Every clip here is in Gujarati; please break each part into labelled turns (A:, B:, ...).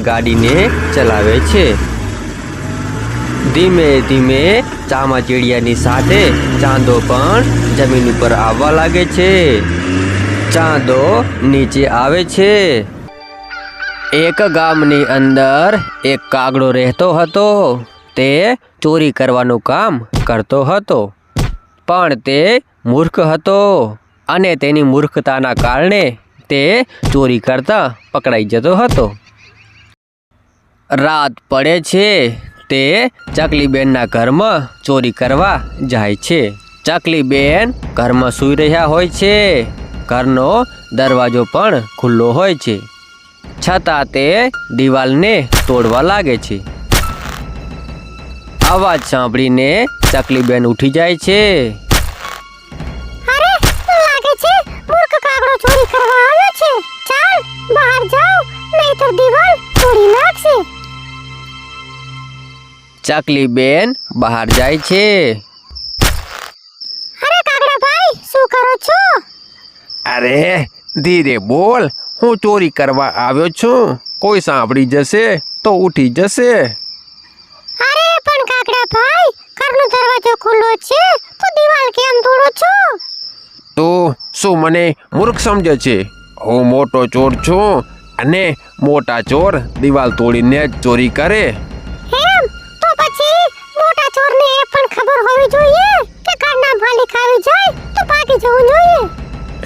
A: ગાડીને ચલાવે છે. ધીમે ધીમે ચામાચીડિયાની સાથે ચાંદો પણ જમીન ઉપર આવવા લાગે છે. ચાંદો નીચે આવે છે. એક ગામની અંદર એક કાગડો રહેતો હતો. તે ચોરી કરવાનું કામ કરતો હતો. પણ તે મૂર્ખ હતો અને તેની મૂર્ખતાના કારણે તે ચોરી કરતા પકડાઈ જતો હતો. રાત પડે છે તે ચકલીબેનના ઘરમાં ચોરી કરવા જાય છે. ચકલીબેન ઘરમાં સૂઈ રહ્યા હોય છે. ઘરનો દરવાજો પણ ખુલ્લો હોય છે. છતાં તે દિવાલને તોડવા લાગે છે. અવાજ સાંભળીને ચકલીબેન ઉઠી જાય છે.
B: અરે લાગે છે? મૂર્ખ કાગડો તોડી નાખશે
A: ચકલીબેન બહાર જાય છે.
B: અરે કાગડા ભાઈ શું કરો છો?
C: અરે ધીરે બોલ હું ચોરી કરવા આવ્યો છું. કોઈ સાંભળી જશે તો ઉઠી જશે.
B: અરે પણ કાગડા ભાઈ ઘરનો દરવાજો ખુલ્લો છે તો દિવાલ કેમ તોડો છો?
C: તો શું મને મૂર્ખ સમજે છે? હું મોટો ચોર છું અને મોટા ચોર દિવાલ તોડીને જ ચોરી કરે.
B: ખબર જોઈએ કે ઘરના માલિક આવી જાય તો પાકી જવું જોઈએ?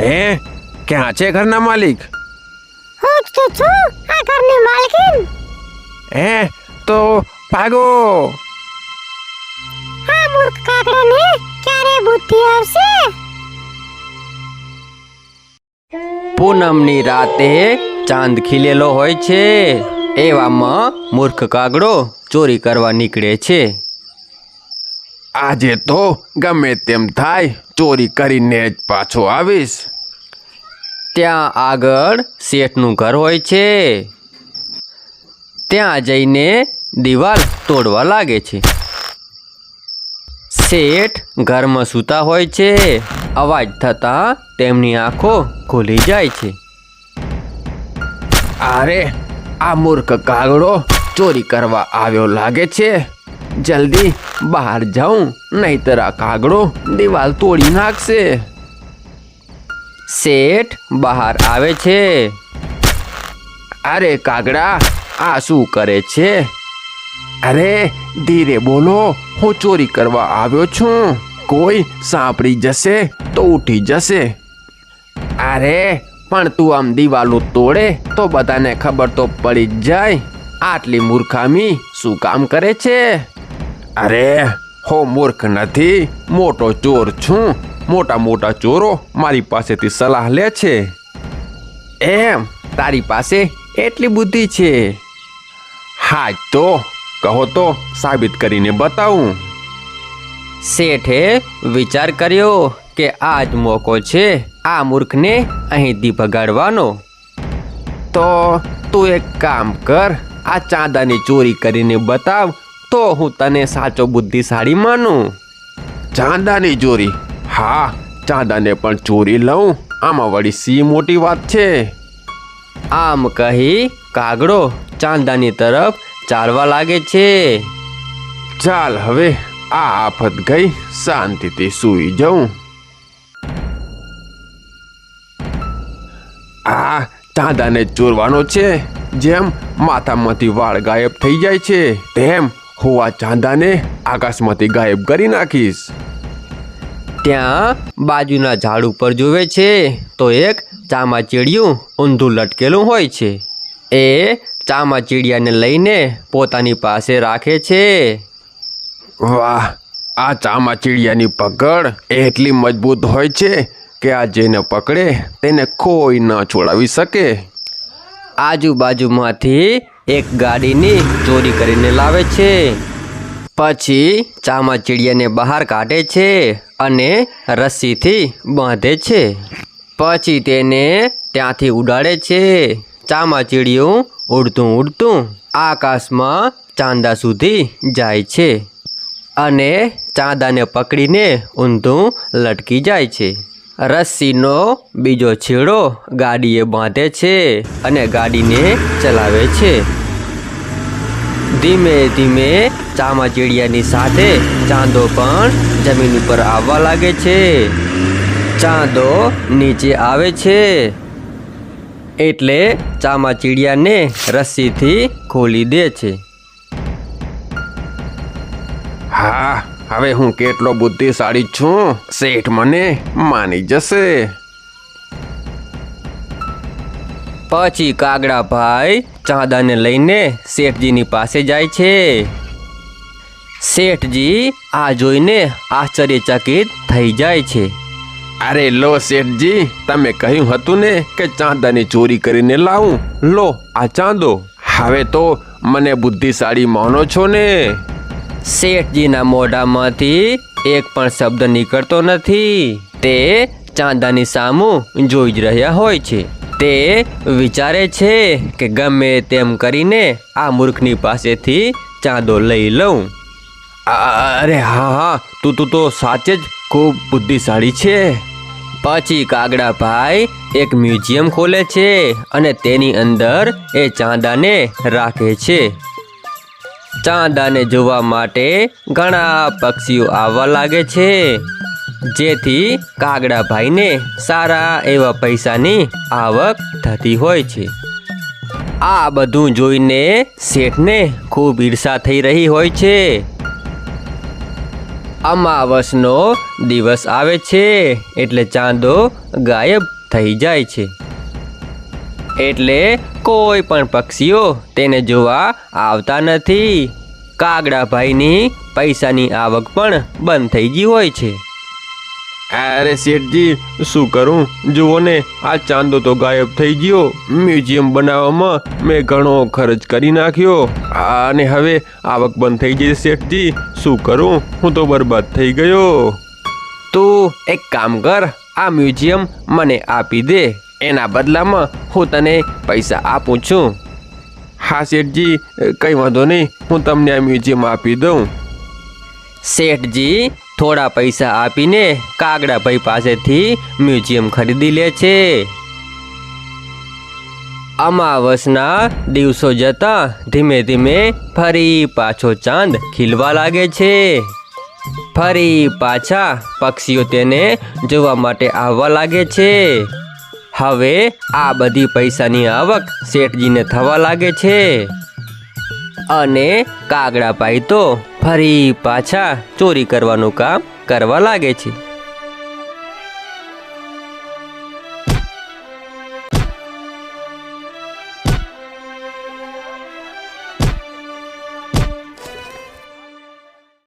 C: હે? ક્યાં છે ઘરના માલિક?
B: હું જ તો છું આ ઘરની માલકીન.
C: હે? તો ભાગો.
B: આ મૂર્ખ કાગડાને ક્યારે બુદ્ધિ આવશે?
A: પૂનમની રાતે ચાંદ ખીલેલો હોય છે. એવામાં મૂર્ખ કાગડો ચોરી કરવા નીકળે છે.
C: આજે તો ગમે તેમ થાય ચોરી કરીને જ પાછો આવીશ.
A: ત્યાં આગળ શેઠનું ઘર હોય છે. ત્યાં જઈને દિવાલ તોડવા લાગે છે. શેઠ ઘરમાં સૂતા હોય છે. અવાજ થતાં તેમની આંખો ખુલી જાય છે.
C: અરે આ મૂર્ખ કાગડો ચોરી કરવા આવ્યો લાગે છે. જલ્દી બહાર જાઉં, નહીતર આ કાગડો દિવાલ તોડી નાખશે.
A: શેઠ બહાર આવે છે.
C: અરે કાગડા, આ શું કરે છે? અરે, ધીરે બોલો, હું ચોરી કરવા આવ્યો છું. કોઈ સાંપડી જશે તો ઉઠી જશે. અરે, પણ તું આમ દિવાલો તોડે તો બધાને ખબર તો પડી જ જાય. આટલી મૂર્ખામી શું કામ કરે છે? અરે હું મૂર્ખ નથી. મોટો ચોર છું. મોટા મોટા ચોરો મારી પાસેથી સલાહ લે છે. એમ, તારી પાસે એટલી બુદ્ધિ છે. હા, તો કહો તો સાબિત કરીને બતાવું.
A: શેઠે વિચાર કર્યો કે આ જ મોકો છે આ મૂર્ખને અહીંથી ભગાડવાનો.
C: તો તું એક કામ કર, આ ચાંદાની ચોરી કરીને બતાવ તો હું તને સાચો બુદ્ધિશાળી માનું. ચાંદાની ચોરી. હા ચાંદાને પણ ચોરી લઉં. આમાં વળી સી મોટી વાત છે.
A: આમ કહી કાગડો ચાંદાની તરફ ચાલવા લાગે છે.
C: ચાલ હવે આ આફત ગઈ. શાંતિથી સૂઈ જાઉં. આ ચાંદાને ચોરવાનો છે. જેમ માથામાંથી વાળ ગાયબ થઈ જાય છે તેમ હું આ ચાંદાને આકાશમાંથી ગાયબ કરી નાખીશ.
A: ત્યાં બાજુના ઝાડ ઉપર જુએ છે તો એક ચામાચીડિયું ઊંધું લટકેલું હોય છે. એ ચામાચીડિયાને લઈને પોતાની પાસે રાખે છે.
C: વાહ આ ચામાચીડિયાની પકડ એટલી મજબૂત હોય છે કે આ જેને પકડે તેને કોઈ ન છોડાવી શકે.
A: આજુબાજુમાંથી એક ગાડીની ચોરી કરીને લાવે છે. પછી ચામાચીડિયાને બહાર કાઢે છે અને રસ્સીથી બાંધે છે. પછી તેને ત્યાંથી ઉડાડે છે. ચામાચીડિયું ઉડતું ઉડતું આકાશમાં ચાંદા સુધી જાય છે અને ચાંદાને પકડીને ઊંધું લટકી જાય છે. રસ્સીનો બીજો છેડો ગાડીએ બાંધે છે અને ગાડીને ચલાવે છે. ધીમે ધીમે ચામાચીડિયાની સાથે ચાંદો પણ જમીન ઉપર આવવા લાગે છે. ચાંદો નીચે આવે છે એટલે ચામાચીડિયાને રસ્સીથી ખોલી દે છે.
C: હા હવે હું કેટલો બુદ્ધિશાળી છું, શેઠ મને માની જશે.
A: પછી કાગડા ભાઈ ચાંદાને લઈને શેઠજીની પાસે જાય છે. શેઠજી આ જોઈને આશ્ચર્યચકિત થઈ જાય છે.
C: અરે લો શેઠજી, તમે કહ્યું હતું ને કે ચાંદાની ચોરી કરીને લાવું. લો, આ ચાંદો. હવે તો મને બુદ્ધિશાળી માનો છો ને.
A: શેઠજીના મોઢામાંથી એક પણ શબ્દ નીકળતો નથી. તે ચાંદાની સામું જોઈ જ રહ્યા હોય છે. તે વિચારે છે કે ગમે તેમ કરીને આ મૂર્ખની પાસેથી ચાંદો લઈ લઉં.
C: અરે હા હા, તું તું તો સાચે જ ખૂબ બુદ્ધિશાળી છે.
A: પછી કાગડા ભાઈ એક મ્યુઝિયમ ખોલે છે અને તેની અંદર એ ચાંદાને રાખે છે. ચાંદાને જોવા માટે ઘણા પક્ષીઓ આવવા લાગે છે. જેથી કાગડા ભાઈને સારા એવા પૈસાની આવક થતી હોય છે. આ બધું જોઈને શેઠને ખૂબ ઈર્ષા થઈ રહી હોય છે. અમાવસનો દિવસ આવે છે એટલે ચાંદો ગાયબ થઈ જાય છે. એટલે કોઈ પણ પક્ષીઓ તેને જોવા આવતા નથી. કાગડાભાઈની પૈસાની આવક પણ બંધ થઈ ગઈ હોય છે.
C: અરે શેઠજી શું કરું? જુઓ ને આ ચાંદો તો ગાયબ થઈ ગયો. મ્યુઝિયમ બનાવવામાં મેં ઘણો ખર્ચ કરી નાખ્યો. અને હવે આવક બંધ થઈ ગઈ શેઠજી. શું કરું? હું તો બરબાદ થઈ ગયો.
A: તું એક કામ કર આ મ્યુઝિયમ મને આપી દે. એના બદલામાં હું તને પૈસા આપું છું.
C: હા, શેઠજી કંઈ વાંધો નહીં. હું તમને આ મ્યુઝિયમ આપી દઉં.
A: શેઠજી, થોડા પૈસા આપીને કાગડાભાઈ પાસેથી મ્યુઝિયમ ખરીદી લે છે. અમાવસના દિવસો જતા ધીમે ધીમે ફરી પાછો ચાંદ ખીલવા લાગે છે. ફરી પાછા પક્ષીઓ તેને જોવા માટે આવવા લાગે છે. હવે આ બધી પૈસાની આવક શેઠજીને થવા લાગે છે. અને કાગડાભાઈ તો ફરી પાછા ચોરી કરવાનું કામ કરવા લાગે છે.